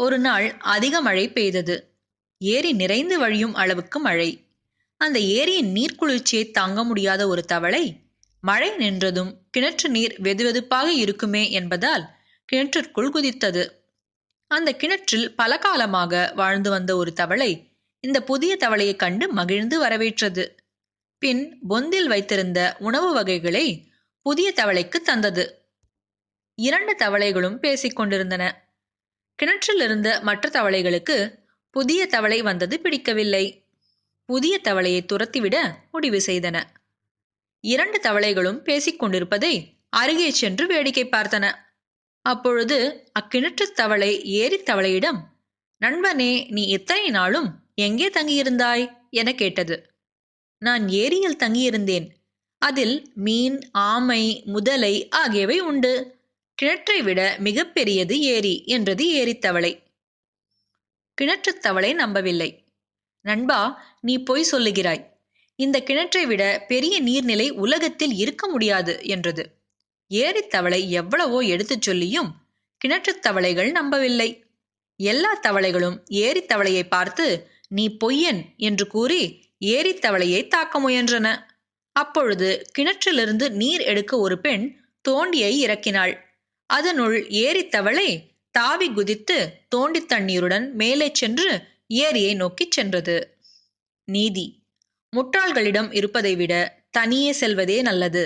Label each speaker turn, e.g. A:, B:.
A: ஒரு நாள் அதிக மழை பெய்தது. ஏரி நிறைந்து வழியும் அளவுக்கு மழை. அந்த ஏரியின் நீர்க்குளிர்ச்சியை தாங்க முடியாத ஒரு தவளை மழை நின்றதும் கிணற்று நீர் வெதுவெதுப்பாக இருக்குமே என்பதால் கிணற்றிற்குள் குதித்தது. அந்த கிணற்றில் பல காலமாக வாழ்ந்து வந்த ஒரு தவளை இந்த புதிய தவளையை கண்டு மகிழ்ந்து வரவேற்றது. பின் பொந்தில் வைத்திருந்த உணவு வகைகளை புதிய தவளைக்கு தந்தது. இரண்டு தவளைகளும் பேசிக்கொண்டிருந்தன கிணற்றிலிருந்த கிணற்றில் இருந்த மற்ற தவளைகளுக்கு புதிய தவளை வந்தது பிடிக்கவில்லை. புதிய தவளையை துரத்திவிட முடிவு செய்தன. இரண்டு தவளைகளும் பேசிக் கொண்டிருப்பதை அருகே சென்று வேடிக்கை பார்த்தன. அப்பொழுது அக்கிணற்று தவளை ஏரி தவளையிடம் நண்பனே நீ இத்தனை நாளும் எங்கே தங்கியிருந்தாய்? என கேட்டது. நான் ஏரியில் தங்கியிருந்தேன். அதில் மீன் ஆமை முதலை ஆகியவை உண்டு. கிணற்றை விட மிகப்பெரியது ஏரி என்றது ஏரித்தவளை கிணற்றுத் தவளை நம்பவில்லை. நண்பா நீ பொய் சொல்லுகிறாய். இந்த கிணற்றை விட பெரிய நீர்நிலை உலகத்தில் இருக்க முடியாது என்றது. ஏரித்தவளை எவ்வளவோ எடுத்துச் சொல்லியும் கிணற்றுத் தவளைகள் நம்பவில்லை. எல்லா தவளைகளும் ஏரித்தவளையை பார்த்து நீ பொய்யன் என்று கூறி ஏரித்தவளையை தாக்க முயன்றன. அப்பொழுது கிணற்றிலிருந்து நீர் எடுக்க ஒரு பெண் தோண்டியை இறக்கினாள். அதனுள் ஏரித்தவளை தாவி குதித்து தோண்டி தண்ணீருடன் மேலே சென்று ஏரியை நோக்கிச் சென்றது. நீதி. முட்டாள்களிடம் இருப்பதை விட தனியே செல்வதே நல்லது.